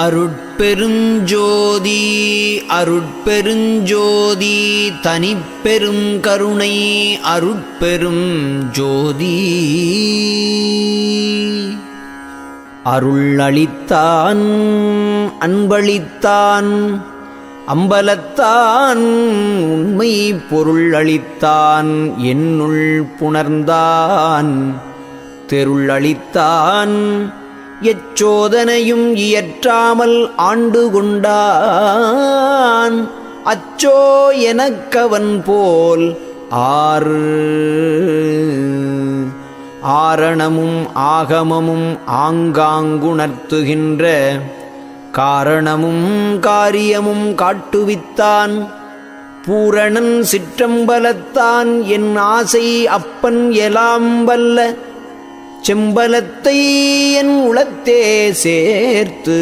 அருட்பெருஞ்சோதி அருட்பெருஞ்சோதி தனிப்பெரும் கருணை அருட்பெரும் ஜோதி. அருளளித்தான் அன்பளித்தான் அம்பலத்தான் உண்மை பொருள் அளித்தான் என்னுள் புணர்ந்தான். தெருள் அளித்தான் எச்சோதனையும் இயற்றாமல் ஆண்டு கொண்டான். அச்சோ எனக்கவன் போல் ஆறு. ஆரணமும் ஆகமமும் ஆங்காங்குணர்த்துகின்ற காரணமும் காரியமும் காட்டுவித்தான். பூரணன் சிற்றம்பலத்தான் என் ஆசை அப்பன் எலாம் வல்ல செம்பலத்தை என் குலத்தே சேர்த்து.